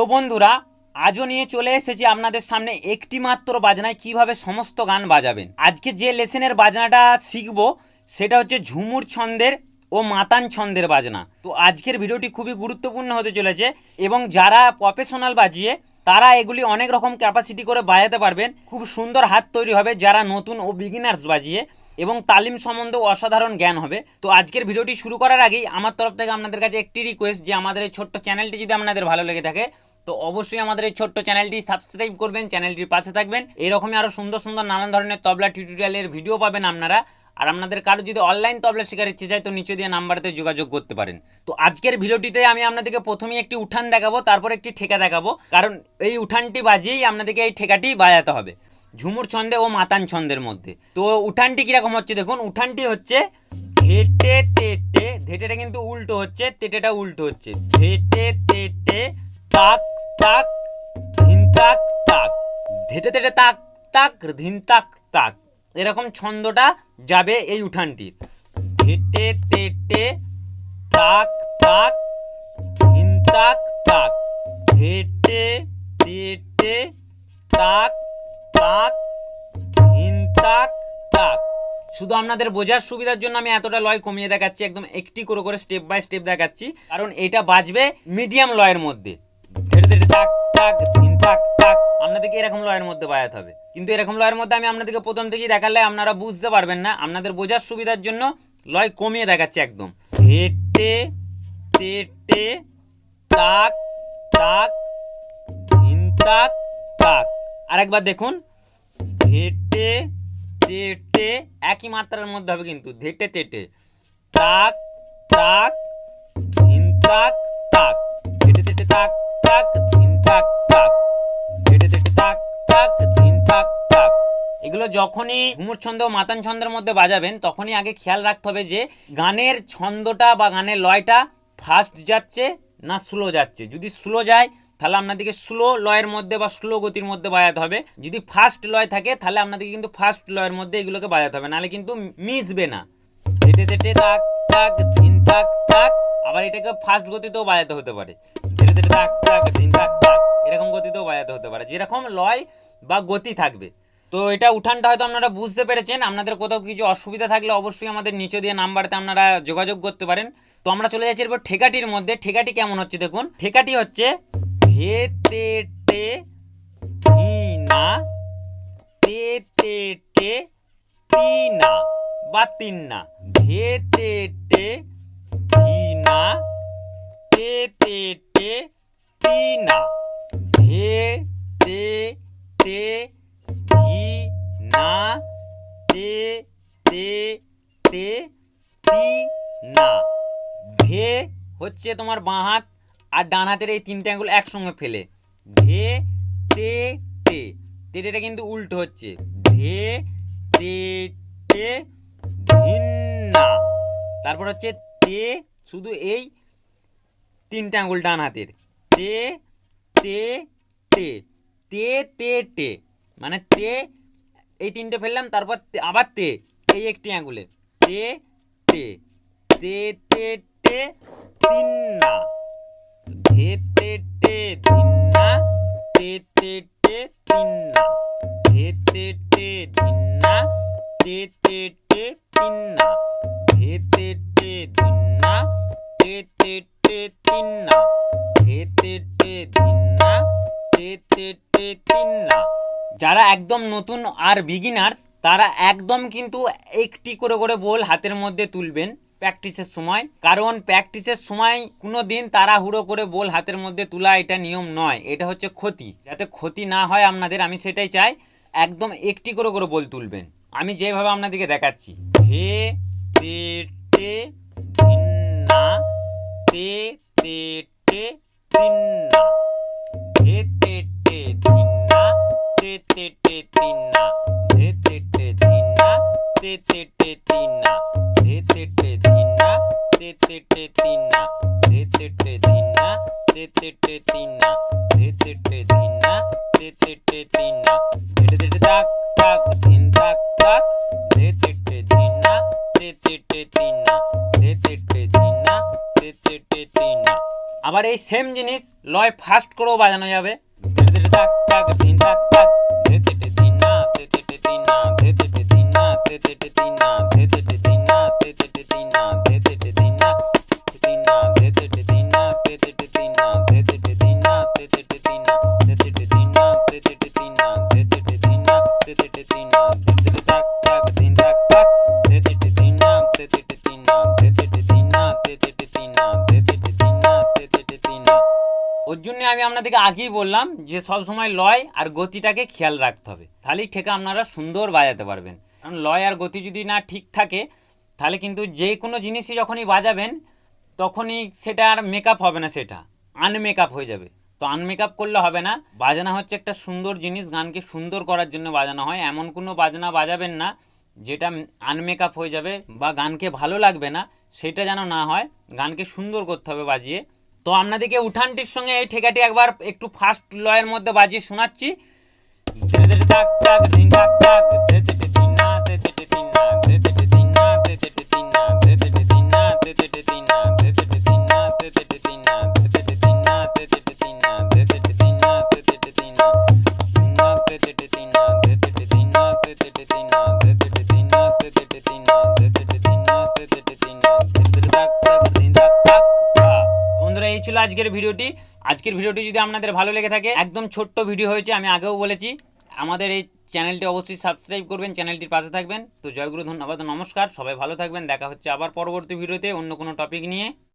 তো বন্ধুরা, আজও নিয়ে চলে এসেছি আপনাদের সামনে একটি মাত্র বাজনায় কীভাবে সমস্ত গান বাজাবেন। আজকে যে লেসেনের বাজনাটা শিখব, সেটা হচ্ছে ঝুমুর ছন্দের ও মাতান ছন্দের বাজনা। তো আজকের ভিডিওটি খুবই গুরুত্বপূর্ণ হতে চলেছে এবং যারা প্রফেশনাল বাজিয়ে, তারা এগুলি অনেক রকম ক্যাপাসিটি করে বাজাতে পারবেন। খুব সুন্দর হাত তৈরি হবে যারা নতুন ও বিগিনার্স বাজিয়ে এবং তালিম সম্বন্ধেও অসাধারণ জ্ঞান হবে। তো আজকের ভিডিওটি শুরু করার আগেই আমার তরফ থেকে আপনাদের কাছে একটি রিকোয়েস্ট যে আমাদের এই ছোট্ট চ্যানেলটি যদি আপনাদের ভালো লেগে থাকে তো অবশ্যই আমাদের এই ছোট্ট চ্যানেলটি সাবস্ক্রাইব করবেন, চ্যানেলটির পাশে থাকবেন। এরকমই আরও সুন্দর সুন্দর নানান ধরনের তবলা টিউটোরিয়ালের ভিডিও পাবেন আপনারা। আর আপনাদের কারও যদি অনলাইন তবলা শেখার ইচ্ছে যায়, তো নিচে দিয়ে নাম্বারতে যোগাযোগ করতে পারেন। তো আজকের ভিডিওটিতে আমি আপনাদেরকে প্রথমেই একটি উঠান দেখাবো, তারপর একটি ঠেকা দেখাবো। কারণ এই উঠানটি বাজিয়েই আপনাদেরকে এই ঠেকাটি বাজাতে হবে। ঝুমুর ছন্দে ও মাতান ছন্দের মধ্যে। তো উঠানটি কীরকম হচ্ছে দেখুন, উঠানটি হচ্ছে ধেটে তেটে ধেটেটা কিন্তু উল্টো হচ্ছে, তেটেটা উল্টো হচ্ছে। ধেটে তেটে তাক তাক, ধিন তাক তাক। ধেটে তেটে তাক তাক, ধিন তাক তাক। এরকম ছন্দটা যাবে এই উঠানটির ধেটে তেটে তাক তাক, ধিন তাক তাক। ধেটে তেটে তাক তাক, ধিন তাক তাক। শুধু আপনাদের বোঝার সুবিধার জন্য আমি এতটা লয় কমিয়ে দেখাচ্ছি, একদম একটি করে করে স্টেপ বাই স্টেপ দেখাচ্ছি। কারণ এটা বাজবে মিডিয়াম লয়ের মধ্যে। ধীরে তাক তাক ধিন তাক তাক আপনাদেরকে এরকম লয়ের মধ্যে বাজাতে হবে। কিন্তু এরকম লয়ের মধ্যে আমি আপনাদেরকে প্রথম থেকেই দেখালে আপনারা বুঝতে পারবেন না। আপনাদের বোঝার সুবিধার জন্য লয় কমিয়ে দেখাচ্ছি একদম। হেটে, তেটে, তাক তাক ধিন তাক তাক। আরেকবার দেখুন। ধেটে তেটে, একই মাত্রার মধ্যে হবে কিন্তু। ধেটে তেটে। তাক তাক ধিন তাক তাক। ধেটে তেটে, তাক তাক ধেটে তাক তাক এগুলো যখনই ঘুমুর ছন্দ, মাতান ছন্দের মধ্যে বাজাবেন, তখনই আগে খেয়াল রাখতে হবে যে গানের ছন্দটা বা গানের লয়টা ফাস্ট যাচ্ছে না স্লো যাচ্ছে। যদি স্লো যায়, তাহলে আপনাদেরকে স্লো লয়ের মধ্যে বা স্লো গতির মধ্যে বাজাতে হবে। যদি ফাস্ট লয় থাকে, তাহলে আপনাদেরকে কিন্তু ফাস্ট লয়ের মধ্যে এগুলোকে বাজাতে হবে। নাহলে কিন্তু মিশবে না। হেঁটে হেঁটে তাক তাক ধিন তাক তাক আবার এটাকে ফাস্ট গতিতেও বাজাতে হতে পারে। এরকম গতিতেও বাজাতে হতে পারে। যেরকম লয় বা গতি থাকবে। তো এটা উঠানটা হয়তো আপনারা বুঝতে পেরেছেন। আপনাদের কোথাও কিছু অসুবিধা থাকলে অবশ্যই আমাদের নিচে দিয়ে নাম্বারতে আপনারা যোগাযোগ করতে পারেন। তো আমরা চলে যাচ্ছি এরপর ঠেকাটির মধ্যে। ঠেকাটি কেমন হচ্ছে দেখুন? ঠেকাটি হচ্ছে ধে তে টে ধি তে টে তি বা তিন না। ধে তে টে ধি তে তে টে তি, না। ধে তে টে ধি না। তে তে টে তি, না। ধে হচ্ছে তোমার বাঁ হাত আর ডান হাতের এই তিনটে আঙ্গুল একসঙ্গে ফেলে। ধে তে টে তেটেটা কিন্তু উল্টো হচ্ছে। ধে তে টে ধিন না তারপর হচ্ছে তে, শুধু এই তিনটে আঙুল ডান হাতের তে তে তে তে তে টে মানে তে এই তিনটে ফেললাম তারপর আবার তে এই একটি আঙ্গুলে তে তে তে তে টে তিন না ধে তে টে না তে তে টে তিন না ধে তে টে না তে তে টে তিন না ধে তে টে ধিন না তে তে যারা একদম নতুন আর বিগিনার্স তারা একদম কিন্তু একটি করে করে বল হাতের মধ্যে তুলবেন প্র্যাকটিসের সময়। কারণ প্র্যাকটিসের সময় কোনো দিন তাড়াহুড়ো করে বল হাতের মধ্যে তোলা এটা নিয়ম নয়, এটা হচ্ছে ক্ষতি। যাতে ক্ষতি না হয় আপনাদের, আমি সেটাই চাই, একদম একটি করে করে বল তুলবেন। আমি যেভাবে আপনাদেরকে দেখাচ্ছি, হে তে তে টে ধে তে টে ধিন টে ধে তে টে ধিন তে তে টে ধে তে টে ধিন তে তে টে তাক তাক ধিন তাক তাক ধে তে টে টে ধে তে টে ধিন আবার এই সেম জিনিস লয় ফাস্ট করেও বাজানো যাবে ধীরে ধীরে থাক থাক ধিন থাক থাক জন্য আমি আপনাদেরকে আগেই বললাম যে সব সময় লয় আর গতিটাকে খেয়াল রাখতে হবে। তাহলেই ঠেকা আপনারা সুন্দর বাজাতে পারবেন। কারণ লয় আর গতি যদি না ঠিক থাকে, তাহলে কিন্তু যে কোনো জিনিসই যখনই বাজাবেন, তখনই সেটা আর মেকআপ হবে না সেটা। আনমেকআপ হয়ে যাবে। তো আনমেকআপ করলে হবে না। বাজানা হচ্ছে একটা সুন্দর জিনিস, গানকে সুন্দর করার জন্য বাজানো হয়। এমন কোনো বাজনা বাজাবেন না যেটা আনমেকআপ হয়ে যাবে বা গানকে ভালো লাগবে না, সেটা যেন না হয়। গানকে সুন্দর করতে হবে বাজিয়ে। তো আপনাদেরকে উঠানটির সঙ্গে এই ঠেকাটি একবার একটু ফার্স্ট লয়ের মধ্যে বাজিয়ে শোনাচ্ছি। ধীরে ধীরে আজকের ভিডিওটি। আজকের ভিডিওটি যদি আপনাদের ভালো লেগে থাকে, একদম ছোট্ট ভিডিও হয়েছে, আমি আগেও বলেছি। আমাদের এই চ্যানেলটি অবশ্যই সাবস্ক্রাইব করবেন, চ্যানেলটির পাশে থাকবেন। তো জয়গুরু ধন্যবাদ, নমস্কার, সবাই ভালো থাকবেন, দেখা হচ্ছে আবার পরবর্তী ভিডিওতে অন্য কোনো টপিক নিয়ে।